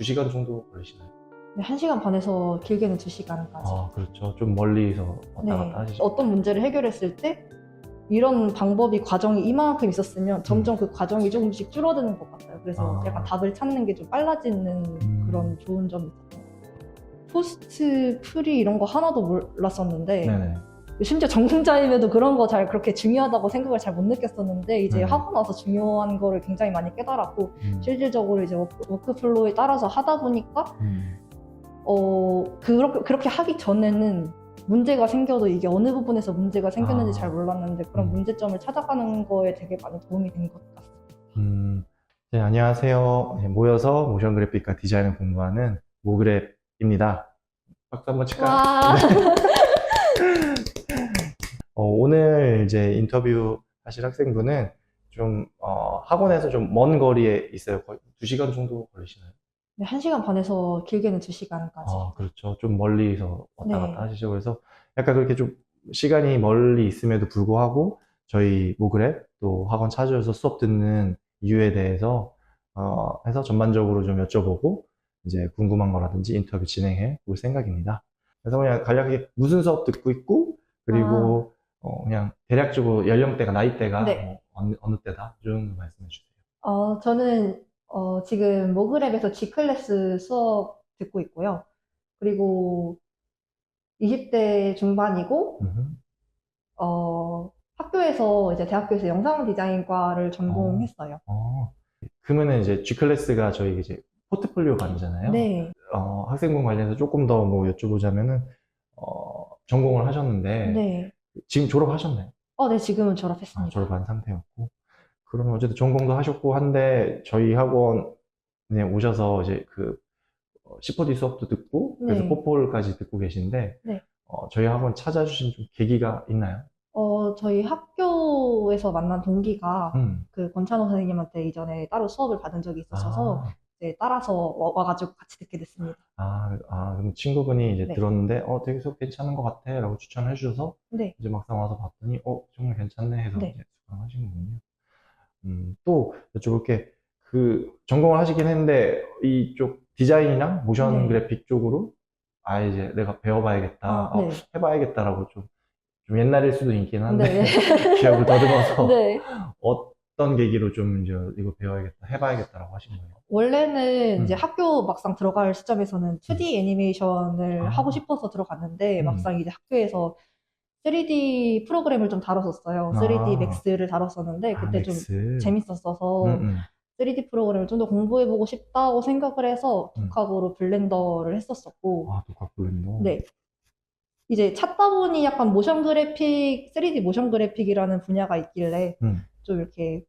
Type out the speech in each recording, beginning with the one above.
2시간 정도 걸리시나요? 네, 1시간 반에서 길게는 2시간까지. 아, 그렇죠. 좀 멀리서 왔다 갔다 하시죠. 어떤 문제를 해결했을 때 이런 방법이 과정이 이만큼 있었으면 점점 그 과정이 조금씩 줄어드는 것 같아요. 그래서 아. 약간 답을 찾는 게 좀 빨라지는 음. 그런 좋은 점이 있었어요. 포스트 프리 이런 거 하나도 몰랐었는데 네네. 심지어 전공자임에도 그런 거 잘 그렇게 중요하다고 생각을 잘 못 느꼈었는데 이제 네. 하고 나서 중요한 거를 굉장히 많이 깨달았고 음. 실질적으로 이제 워크, 워크 플로우에 따라서 하다 보니까 음. 어 그렇게 그렇게 하기 전에는 문제가 생겨도 이게 어느 부분에서 문제가 생겼는지 아. 잘 몰랐는데 그런 음. 문제점을 찾아가는 거에 되게 많이 도움이 된 것 같습니다. 음, 네, 안녕하세요. 네, 모여서 모션 그래픽과 디자인을 공부하는 모그랩입니다. 박수 한번 칠까요? 와. 어, 오늘 이제 인터뷰 하실 학생분은 좀, 어, 학원에서 좀 먼 거리에 있어요. 거의 2시간 정도 걸리시나요? 네, 1시간 반에서 길게는 2시간까지. 아, 그렇죠. 좀 멀리서 왔다 네. 갔다 하시죠. 그래서 약간 그렇게 좀 시간이 멀리 있음에도 불구하고 저희 모그랩 또 학원 찾아줘서 수업 듣는 이유에 대해서 어, 해서 전반적으로 좀 여쭤보고 이제 궁금한 거라든지 인터뷰 진행해 볼 생각입니다. 그래서 그냥 간략하게 무슨 수업 듣고 있고 그리고 어, 그냥 대략적으로 연령대가 나이대가 네. 뭐 어느, 어느 때다 이 정도 말씀해 주세요. 어, 저는 어, 지금 모그랩에서 G클래스 수업 듣고 있고요. 그리고 20대 중반이고 음흠. 어, 학교에서 이제 대학교에서 영상 디자인과를 전공했어요. 어, 그러면은 이제 G 클래스가 저희 이제 포트폴리오가 아니잖아요. 네, 어, 학생분 관련해서 조금 더 뭐 여쭤보자면은, 어, 전공을 하셨는데, 네. 지금 졸업하셨나요? 어, 네, 지금은 아, 졸업했습니다. 졸업한 상태였고. 그러면 어쨌든 전공도 하셨고 한데, 저희 학원에 오셔서 이제 그, 어, C4D 수업도 듣고, 그래서 네. 포폴까지 듣고 계신데, 네. 어, 저희 학원 찾아주신 좀 계기가 있나요? 어, 저희 학교에서 만난 동기가 음. 그 권찬호 선생님한테 이전에 따로 수업을 받은 적이 있으셔서 아, 이제 따라서 와- 와가지고 같이 듣게 됐습니다. 아, 아, 그럼 친구분이 이제 네. 들었는데, 어, 되게 수업 괜찮은 것 같아. 라고 추천을 해주셔서, 네, 이제 막상 와서 봤더니, 어, 정말 괜찮네 해서 네. 이제 수강하신 거군요. 음, 또 여쭤볼 게, 그, 전공을 하시긴 했는데, 이쪽 디자인이나 모션 네. 그래픽 쪽으로, 아, 이제 내가 배워봐야겠다, 아, 어, 네. 해봐야겠다라고 좀, 좀 옛날일 수도 있긴 한데, 네. 기억을 더듬어서, 네. 어 떤 계기로 좀 이제 이거 배워야겠다, 해봐야겠다라고 하신 거예요? 원래는 음. 이제 학교 막상 들어갈 시점에서는 2D 애니메이션을 아. 하고 싶어서 들어갔는데 음. 막상 이제 학교에서 3D 프로그램을 좀 다뤘었어요. 3D 아. 맥스를 다뤘었는데 아, 그때 좀. 재밌었어서 음, 음. 3D 프로그램을 좀 더 공부해보고 싶다고 생각을 해서 음. 독학으로 블렌더를 했었었고 아, 독학 블렌더. 네. 이제 찾다 보니 약간 모션 그래픽, 3D 모션 그래픽이라는 분야가 있길래 음. 좀 이렇게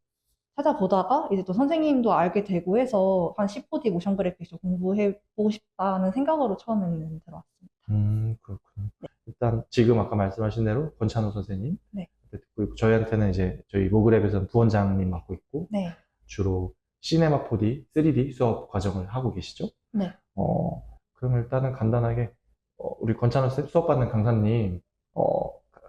찾아보다가 이제 또 선생님도 알게 되고 해서 한 10호D 모션 그래픽 좀 공부해보고 싶다는 생각으로 처음에는 들어왔습니다. 음, 그렇군요. 일단 지금 아까 말씀하신 대로 권찬호 선생님 네. 듣고 있고 저희한테는 이제 저희 모그랩에서는 부원장님 맡고 있고 네. 주로 시네마 4D, 3D 수업 과정을 하고 계시죠? 네. 어, 그럼 일단은 간단하게 어, 우리 권찬호 쌤 수업 받는 강사님 어,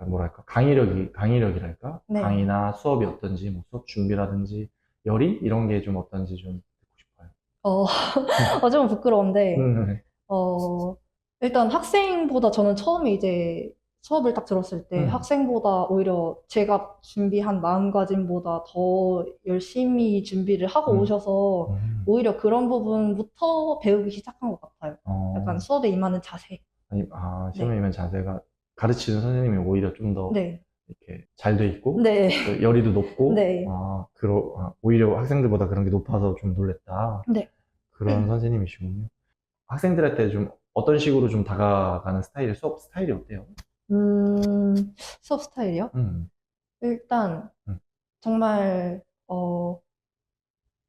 뭐랄까 강의력이 강의력이랄까 네. 강의나 수업이 어떤지 뭐 수업 준비라든지 열의 이런 게 좀 어떤지 좀 듣고 싶어요. 어, 어, 좀 부끄러운데, 음, 어, 일단 학생보다 저는 처음에 이제 수업을 딱 들었을 때 음. 학생보다 오히려 제가 준비한 마음가짐보다 더 열심히 준비를 하고 음. 오셔서 음, 오히려 그런 부분부터 배우기 시작한 것 같아요. 어, 약간 수업에 임하는 자세. 아니, 아, 네. 시험이면 자세가 가르치는 선생님이 오히려 좀 더 네. 이렇게 잘 돼 있고 네. 또 열의도 높고 네. 아, 그러, 아, 오히려 학생들보다 그런 게 높아서 좀 놀랬다. 네. 그런 선생님이시군요. 학생들한테 좀 어떤 식으로 좀 다가가는 스타일이 수업 스타일이 어때요? 음, 수업 스타일이요? 음, 일단, 음. 정말, 어,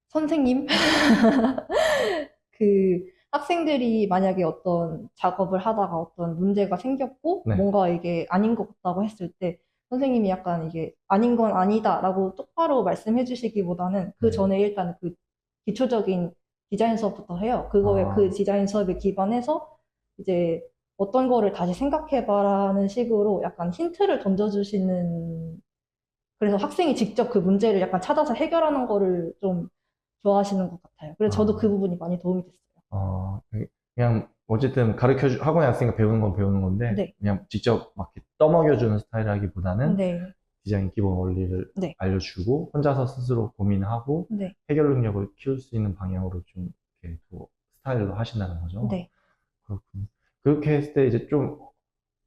선생님? 그, 학생들이 만약에 어떤 작업을 하다가 어떤 문제가 생겼고, 네. 뭔가 이게 아닌 것 같다고 했을 때, 선생님이 약간 이게 아닌 건 아니다라고 똑바로 말씀해 주시기보다는 그 네. 전에 일단 그 기초적인 디자인 수업부터 해요. 그거에 아. 그 디자인 수업에 기반해서 이제 어떤 거를 다시 생각해봐라는 식으로 약간 힌트를 던져주시는, 그래서 학생이 직접 그 문제를 약간 찾아서 해결하는 거를 좀 좋아하시는 것 같아요. 그래서 저도 아. 그 부분이 많이 도움이 됐어요. 어, 그냥 어쨌든 가르쳐 주 학원에 왔으니까 배우는 건 배우는 건데 네. 그냥 직접 막 이렇게 떠먹여주는 스타일이라기보다는 네, 디자인 기본 원리를 네. 알려주고 혼자서 스스로 고민하고 네, 해결 능력을 키울 수 있는 방향으로 좀 이렇게 또 스타일로 하신다는 거죠. 네. 그렇군요. 그렇게 했을 때 이제 좀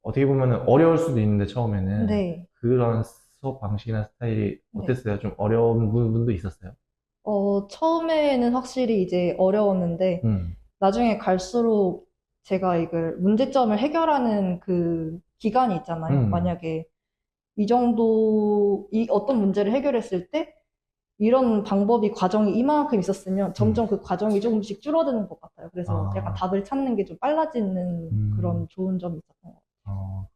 어떻게 보면 어려울 수도 있는데 처음에는 네. 그런 수업 방식이나 스타일이 네. 어땠어요? 좀 어려운 부분도 있었어요? 어, 처음에는 확실히 이제 어려웠는데, 음. 나중에 갈수록 제가 이걸 문제점을 해결하는 그 기간이 있잖아요. 음. 만약에 이 정도, 이 어떤 문제를 해결했을 때 이런 방법이 과정이 이만큼 있었으면 점점 그 과정이 조금씩 줄어드는 것 같아요. 그래서 음. 아. 약간 답을 찾는 게 좀 빨라지는 음. 그런 좋은 점이 있었던 것 같아요. 어,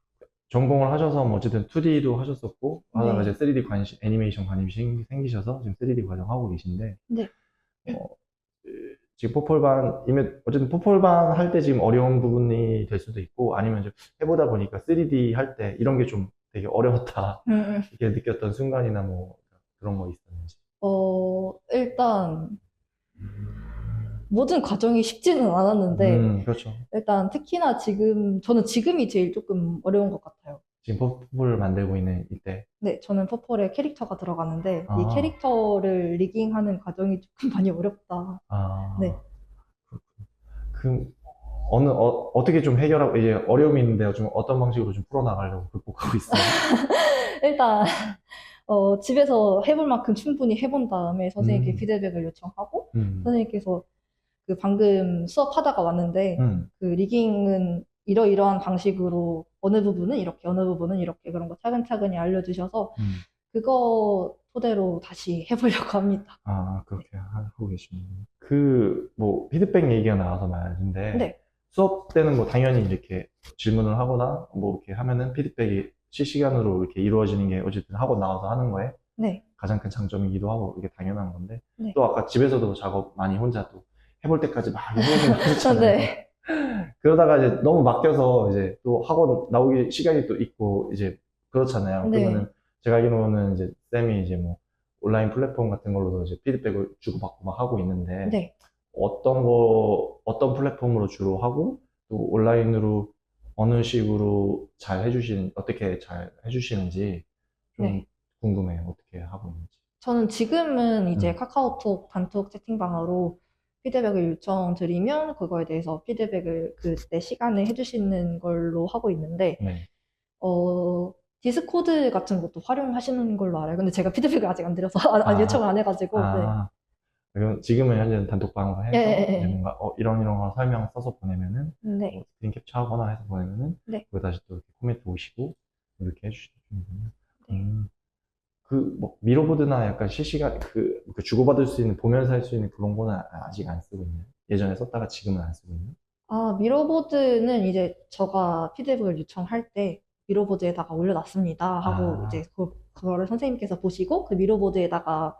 전공을 하셔서 뭐 어쨌든 2D도 하셨었고 하다가 네. 이제 3D 관심, 애니메이션 관심이 생기셔서 지금 3D 과정 하고 계신데 네. 어, 그, 지금 포폴반 이미 어쨌든 포폴반 할 때 지금 어려운 부분이 될 수도 있고 아니면 이제 해보다 보니까 3D 할 때 이런 게 좀 되게 어려웠다 음, 음. 이렇게 느꼈던 순간이나 뭐 그런 거 있었는지. 어, 일단 모든 과정이 쉽지는 않았는데 음, 그렇죠. 일단 특히나 지금 저는 지금이 제일 조금 어려운 것 같아요. 지금 포폴 만들고 있는 이때. 네, 저는 퍼플에 캐릭터가 들어가는데 아. 이 캐릭터를 리깅하는 과정이 조금 많이 어렵다. 아, 네. 그 어느 어, 어떻게 좀 해결하고 이제 어려움이 있는데 좀 어떤 방식으로 좀 풀어나가려고 극복하고 있어요? 일단 어, 집에서 해볼 만큼 충분히 해본 다음에 선생님께 음. 피드백을 요청하고 음, 선생님께서 그 방금 수업하다가 왔는데 음, 그 리깅은 이러이러한 방식으로 어느 부분은 이렇게 어느 부분은 이렇게 그런 거 차근차근히 알려주셔서 음. 그거 토대로 다시 해보려고 합니다. 아 그렇게 하고 계시군요. 그뭐 피드백 얘기가 나와서 말인데 네. 수업 때는 뭐 당연히 이렇게 질문을 하거나 뭐 이렇게 하면은 피드백이 실시간으로 이렇게 이루어지는 게 어쨌든 학원 나와서 하는 거에 네. 가장 큰 장점이기도 하고 이게 당연한 건데 네. 또 아까 집에서도 작업 많이 혼자 또 해볼 때까지 막 해보긴 하셨잖아요. 네. 그러다가 이제 너무 맡겨서 이제 또 학원 나오기 시간이 또 있고 이제 그렇잖아요. 네. 그러면은 제가 알기로는 이제 쌤이 이제 뭐 온라인 플랫폼 같은 걸로도 이제 피드백을 주고받고 막 하고 있는데 네. 어떤 거 어떤 플랫폼으로 주로 하고 또 온라인으로 어느 식으로 잘 해주시는 어떻게 잘 해주시는지 좀 네. 궁금해요. 어떻게 하고 있는지. 저는 지금은 이제 음. 카카오톡 단톡 채팅방으로 피드백을 요청드리면 그거에 대해서 피드백을 그때 시간에 해주시는 걸로 하고 있는데, 네. 어, 디스코드 같은 것도 활용하시는 걸로 알아요. 근데 제가 피드백을 아직 안 드려서, 안, 안 아. 요청을 안 해가지고, 네. 아, 그럼 지금은 현재는 단톡방으로 해서 예, 예, 예. 뭔가 어, 이런 이런 거 설명 써서 보내면은 네. 뭐 스크린 캡처하거나 해서 보내면은 네. 그거 다시 또 이렇게 코멘트 오시고 이렇게 해주시는군요. 네. 음, 그뭐 미로보드나 약간 실시간 그, 그 주고받을 수 있는 보면서 할 수 있는 그런 거는 아- 아직 안 쓰고 있나요? 예전에 썼다가 지금은 안 쓰고 있나요? 아, 미러보드는 이제 제가 피드백을 요청할 때 미러보드에다가 올려놨습니다 하고 아. 이제 그, 그거를 선생님께서 보시고 그 미러보드에다가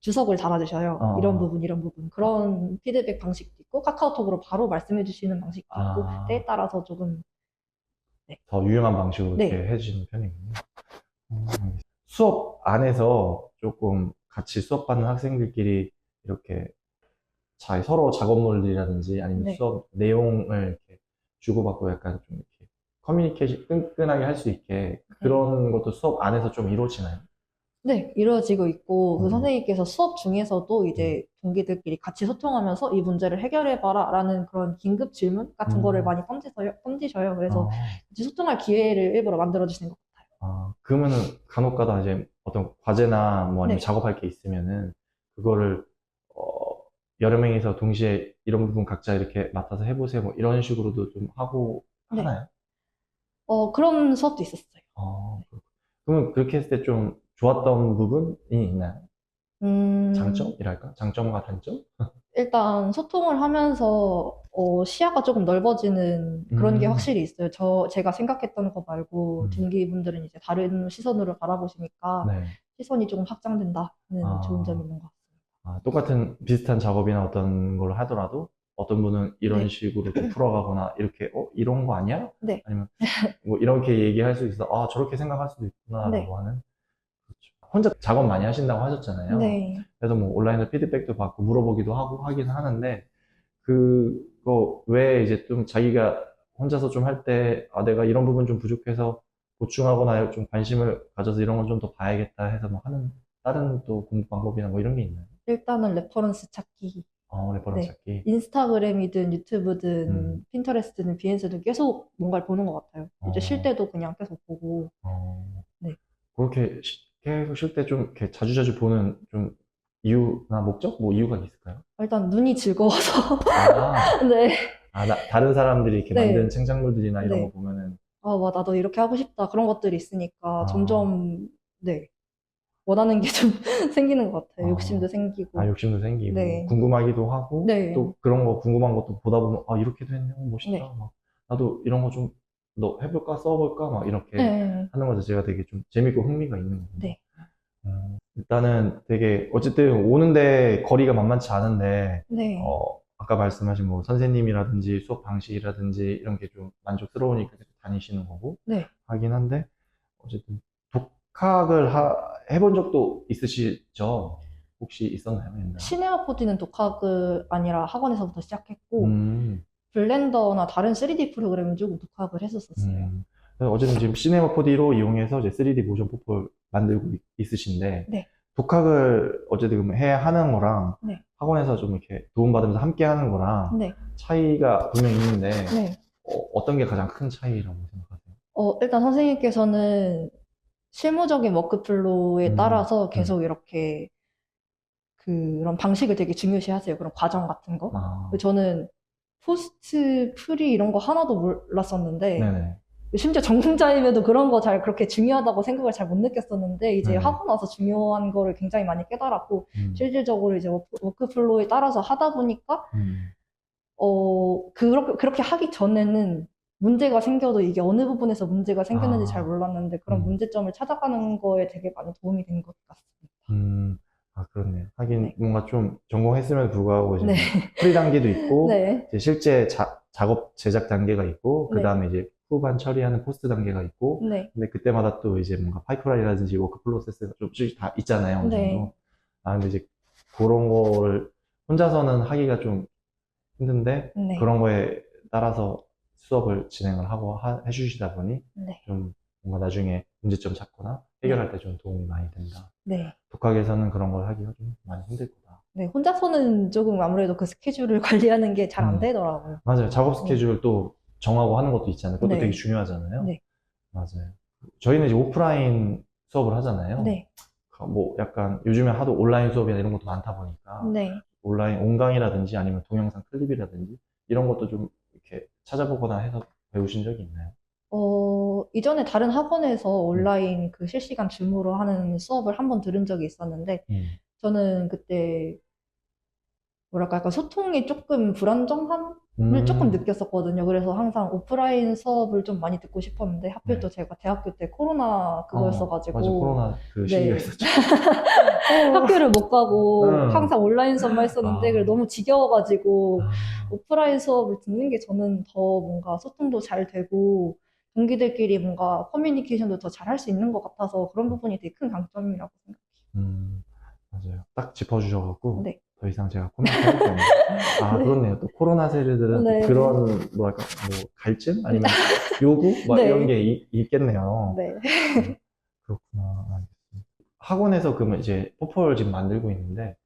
주석을 달아주셔요. 어. 이런 부분, 이런 부분. 그런 피드백 방식도 있고 카카오톡으로 바로 말씀해 주시는 방식도 있고 아. 때에 따라서 조금 더 유용한 방식으로 네. 이렇게 해주시는 편이군요. 음. 수업 안에서 조금 같이 수업받는 학생들끼리 이렇게 자, 서로 작업물이라든지 아니면 네. 수업 내용을 이렇게 주고받고 약간 좀 이렇게 커뮤니케이션 끈끈하게 할 수 있게 그런 것도 수업 안에서 좀 이루어지나요? 네, 이루어지고 있고, 그 음. 선생님께서 수업 중에서도 이제 동기들끼리 같이 소통하면서 이 문제를 해결해봐라 라는 그런 긴급 질문 같은 음. 거를 많이 던지셔요. 던지셔요. 그래서 아, 같이 소통할 기회를 일부러 만들어주시는 것같 아, 그러면은 간혹가다 이제 어떤 과제나 뭐 아니면 네. 작업할 게 있으면은 그거를 어, 여러 명이서 동시에 이런 부분 각자 이렇게 맡아서 해보세요 뭐 이런 식으로도 좀 하고 네. 하나요? 어, 그런 수업도 있었어요. 아. 그러면 그렇게 했을 때 좀 좋았던 부분이 있나요? 음, 장점이랄까? 장점과 단점? 일단 소통을 하면서 어, 시야가 조금 넓어지는 그런 게 음. 확실히 있어요. 저, 제가 생각했던 거 말고 음. 동기분들은 이제 다른 시선으로 바라보시니까 네. 시선이 조금 확장된다는 아. 좋은 점이 있는 것 같습니다. 아, 똑같은 비슷한 작업이나 어떤 걸 하더라도 어떤 분은 이런 네. 식으로 좀 풀어가거나 이렇게 어 이런 거 아니야? 네. 아니면 뭐 이렇게 얘기할 수 있어 아 저렇게 생각할 수도 있구나라고 네. 하는. 혼자 작업 많이 하신다고 하셨잖아요. 네. 그래서 뭐 온라인으로 피드백도 받고 물어보기도 하고 하긴 하는데 그거 외에 이제 좀 자기가 혼자서 좀 할 때, 아, 내가 이런 부분 좀 부족해서 보충하거나 좀 관심을 가져서 이런 건 좀 더 봐야겠다 해서 뭐 하는 다른 또 공부 방법이나 뭐 이런 게 있나요? 일단은 레퍼런스 찾기. 어, 레퍼런스 네. 찾기. 인스타그램이든 유튜브든 음. 핀터레스트든 비엔스든 계속 뭔가를 보는 것 같아요. 이제 어. 쉴 때도 그냥 계속 보고. 어, 네. 그렇게 쉬- 계속 쉴 때 좀 이렇게 자주자주 보는 좀 이유나 목적? 뭐 이유가 있을까요? 일단 눈이 즐거워서. 아, 네. 아, 나- 다른 사람들이 이렇게 네. 만든 창작물들이나 이런 네. 거 보면은, 아, 와, 나도 이렇게 하고 싶다. 그런 것들이 있으니까 아. 점점, 네. 원하는 게 좀 생기는 것 같아요. 아. 욕심도 생기고. 아, 욕심도 생기고, 네. 궁금하기도 하고, 네. 또 그런 거 궁금한 것도 보다 보면, 아, 이렇게도 했네, 어, 멋있다. 네. 막, 나도 이런 거 좀, 너 해볼까? 써볼까? 막 이렇게 네. 하는 거 자체가 되게 좀 재밌고 흥미가 있는 거거든요. 네. 음, 일단은 되게, 어쨌든 오는데 거리가 만만치 않은데, 네. 어, 아까 말씀하신 뭐 선생님이라든지 수업 방식이라든지 이런 게 좀 만족스러우니까 계속 다니시는 거고 네. 하긴 한데 어쨌든 독학을 하- 해본 적도 있으시죠? 혹시 있었나요? 시네마 4D는 독학을 아니라 학원에서부터 시작했고, 음, 블렌더나 다른 3D 프로그램은 조금 독학을 했었었어요. 음. 그래서 어쨌든 지금 시네마 4D로 이용해서 이제 3D 모션 포폴 만들고 있- 있으신데 네. 독학을 어쨌든 그럼 해야 하는 거랑 네. 학원에서 좀 이렇게 도움받으면서 함께 하는 거랑 네. 차이가 분명히 있는데 네. 어, 떤게 가장 큰 차이라고 생각하세요? 어, 일단 선생님께서는 실무적인 워크플로우에 음, 따라서 계속 이렇게 그런 방식을 되게 중요시 하세요. 그런 과정 같은 거. 아, 저는 포스트, 프리 이런 거 하나도 몰랐었는데, 네네. 심지어 전공자임에도 그런 거 잘 그렇게 중요하다고 생각을 잘 못 느꼈었는데, 이제 네. 하고 나서 중요한 거를 굉장히 많이 깨달았고, 음, 실질적으로 이제 워크, 워크 플로우에 따라서 하다 보니까, 음, 어, 그렇게, 그렇게 하기 전에는 문제가 생겨도 이게 어느 부분에서 문제가 생겼는지 아. 잘 몰랐는데 그런 음. 문제점을 찾아가는 거에 되게 많이 도움이 된 것 같습니다. 음, 아, 그렇네요. 하긴 네. 뭔가 좀 전공했음에도 불구하고 이제 네. 프리 단계도 있고, 네. 이제 실제 자- 작업 제작 단계가 있고, 그 네. 다음에 이제 후반 처리하는 포스트 단계가 있고, 네. 근데 그때마다 또 이제 뭔가 파이프라인이라든지 워크 프로세스가 좀씩 다 있잖아요. 어느 네. 정도. 아, 근데 이제 그런 거를 혼자서는 하기가 좀 힘든데, 네. 그런 거에 따라서 수업을 진행을 하고 하- 해주시다 보니 네. 좀 뭔가 나중에 문제점 찾거나 해결할 때 좀 도움이 많이 된다. 네. 독학에서는 그런 걸 하기가 좀 많이 힘들 거다. 네. 혼자서는 조금 아무래도 그 스케줄을 관리하는 게 잘 안 음. 되더라고요. 맞아요. 작업 스케줄 또 정하고 하는 것도 있잖아요. 그것도 네. 되게 중요하잖아요. 네. 맞아요. 저희는 이제 오프라인 수업을 하잖아요. 네. 뭐 약간 요즘에 하도 온라인 수업이나 이런 것도 많다 보니까 네. 온라인 온강이라든지 아니면 동영상 클립이라든지 이런 것도 좀 이렇게 찾아보거나 해서 배우신 적이 있나요? 어, 이전에 다른 학원에서 음. 온라인 그 실시간 줌으로 하는 수업을 한 번 들은 적이 있었는데, 저는 그때, 뭐랄까, 약간 소통이 조금 불안정함을 음. 조금 느꼈었거든요. 그래서 항상 오프라인 수업을 좀 많이 듣고 싶었는데, 하필 네. 또 제가 대학교 때 코로나 그거였어가지고, 맞아, 코로나 그 네. 시기가 있었죠. 학교를 못 가고 음. 항상 온라인 수업만 했었는데, 아. 그래 너무 지겨워가지고, 아, 오프라인 수업을 듣는 게 저는 더 뭔가 소통도 잘 되고, 동기들끼리 뭔가 커뮤니케이션도 더 잘할 수 있는 것 같아서 그런 부분이 되게 큰 강점이라고 생각해요. 음, 맞아요. 딱 짚어주셔갖고 네. 더 이상 제가 코멘트 할 게 없네요. 아, 네. 그렇네요. 또 코로나 세대들은 네. 그런 뭐랄까 뭐 갈증 아니면 요구 막 네. 이런 게 이- 있겠네요. 네. 그렇구나. 알겠습니다. 학원에서 그러면 이제 포폴 지금 만들고 있는데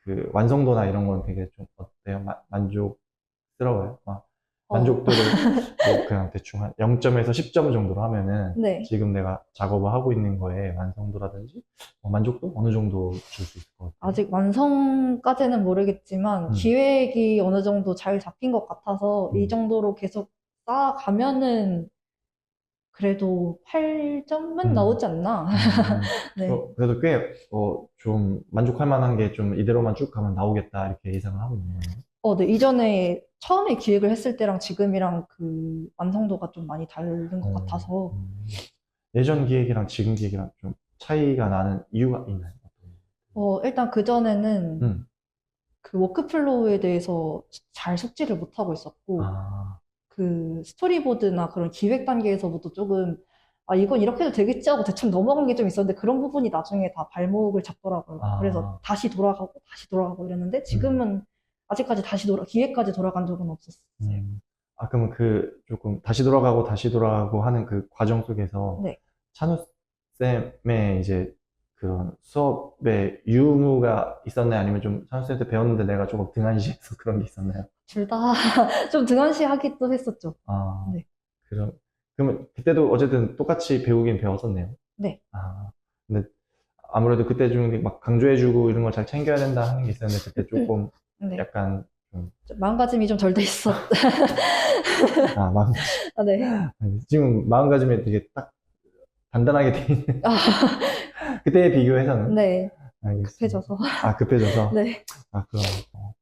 그 완성도나 이런 건 되게 좀 어때요? 마- 만족스러워요? 막 어. 만족도를 뭐 그냥 대충 한 0점에서 10점 정도로 하면은 네. 지금 내가 작업을 하고 있는 거에 완성도라든지 뭐 만족도 어느 정도 줄 수 있을 것 같아요? 아직 완성까지는 모르겠지만 음. 기획이 어느 정도 잘 잡힌 것 같아서 이 음. 정도로 계속 쌓아가면은 그래도 8점은 음. 나오지 않나. 음, 네. 어, 그래도 꽤, 어, 좀 만족할 만한 게 좀 이대로만 쭉 가면 나오겠다 이렇게 예상을 하고 거예요. 어, 네. 이전에 처음에 기획을 했을 때랑 지금이랑 그 완성도가 좀 많이 다른 것 어, 같아서 음. 예전 기획이랑 지금 기획이랑 좀 차이가 나는 이유가 있나요? 어, 일단 그전에는 음. 그 워크플로우에 대해서 잘 숙지를 못하고 있었고, 아, 그 스토리보드나 그런 기획 단계에서부터 조금, 아, 이건 이렇게 해도 되겠지 하고 대충 넘어간 게 좀 있었는데, 그런 부분이 나중에 다 발목을 잡더라고요. 아. 그래서 다시 돌아가고, 다시 돌아가고 이랬는데, 지금은 아직까지 다시 돌아, 기회까지 돌아간 적은 없었어요. 음. 아, 그러면 그 조금 다시 돌아가고 다시 돌아가고 하는 그 과정 속에서 네. 찬우 쌤의 이제 그런 수업에 유무가 있었나요? 아니면 좀 찬우 쌤한테 배웠는데 내가 조금 등한시해서 그런 게 있었나요? 둘 다 좀 등한시하기도 했었죠. 아, 네. 그럼, 그러면 그때도 어쨌든 똑같이 배우긴 배웠었네요. 네. 아, 근데 아무래도 그때 좀 막 강조해주고 이런 걸 잘 챙겨야 된다 하는 게 있었는데 그때 조금 네. 약간 좀, 좀 마음가짐이 좀 덜 돼 있었. 아, 마음, 아, 네. 아니, 지금 마음가짐이 되게 딱 단단하게 돼 있는. 아, 그때에 비교해서는. 네. 알겠습니다. 급해져서. 아, 급해져서. 네. 아, 그럼, 어,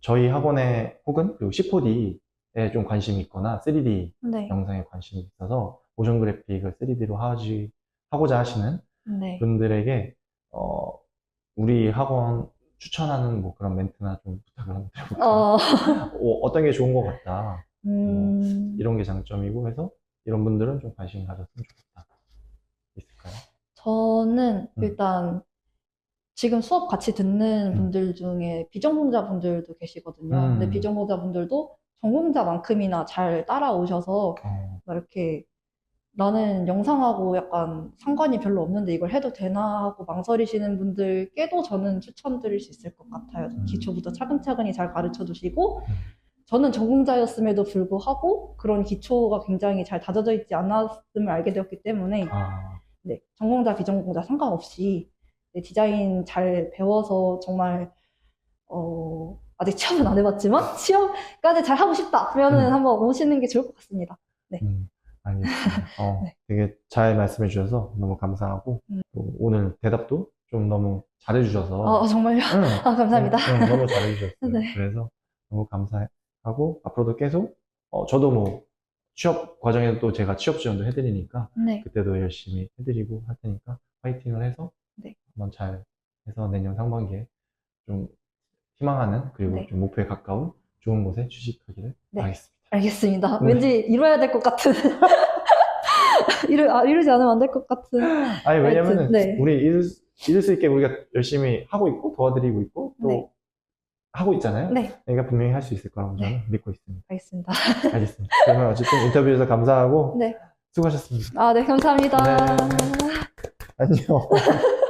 저희 학원에 혹은 그리고 C4D에 좀 관심이 있거나 3D 네. 영상에 관심이 있어서 모션 그래픽을 3D로 하지, 하고자 하시는 네. 분들에게, 어, 우리 학원 추천하는 뭐 그런 멘트나 좀 부탁을 한번 드려볼까요? 어, 어, 어 떤 게 좋은 것 같다. 음, 이런 게 장점이고 해서 이런 분들은 좀 관심 가졌으면 좋겠다. 있을까요? 저는 음. 일단 지금 수업 같이 듣는 음. 분들 중에 비전공자분들도 계시거든요. 음. 근데 비전공자분들도 전공자만큼이나 잘 따라오셔서 어, 막 이렇게 나는 영상하고 약간 상관이 별로 없는데 이걸 해도 되나 하고 망설이시는 분들께도 저는 추천드릴 수 있을 것 같아요. 음. 기초부터 차근차근히 잘 가르쳐 주시고 음. 저는 전공자였음에도 불구하고 그런 기초가 굉장히 잘 다져져 있지 않았음을 알게 되었기 때문에 아, 네, 전공자, 비전공자 상관없이 네, 디자인 잘 배워서 정말 어, 아직 취업은 안 해봤지만 취업까지 잘 하고 싶다 그러면은 음. 한번 오시는 게 좋을 것 같습니다. 음, 알겠습니다. 어, 네. 되게 잘 말씀해 주셔서 너무 감사하고, 음. 또 오늘 대답도 좀 너무 잘해 주셔서, 어, 정말요? 응, 아, 감사합니다. 응, 응, 너무 잘해 주셨어요. 네. 그래서 너무 감사하고, 앞으로도 계속, 어, 저도 뭐, 취업 과정에도 또 제가 취업 지원도 해드리니까, 네, 그때도 열심히 해드리고 할 테니까, 파이팅을 해서, 네. 한번 잘 해서 내년 상반기에 좀 희망하는, 그리고 네. 좀 목표에 가까운 좋은 곳에 취직하기를 네. 바라겠습니다. 알겠습니다. 네. 왠지 이뤄야 될 것 같은 이루, 아, 이루지 않으면 안 될 것 같은 아니, 왜냐면은, 하여튼, 네. 우리 이룰, 수- 이룰 수 있게 우리가 열심히 하고 있고, 도와드리고 있고, 또, 네. 하고 있잖아요. 네, 그러니까 분명히 할 수 있을 거라고 저는 네. 믿고 있습니다. 알겠습니다. 알겠습니다. 그러면 어쨌든 인터뷰에서 감사하고, 네, 수고하셨습니다. 아, 네, 감사합니다. 네. 안녕.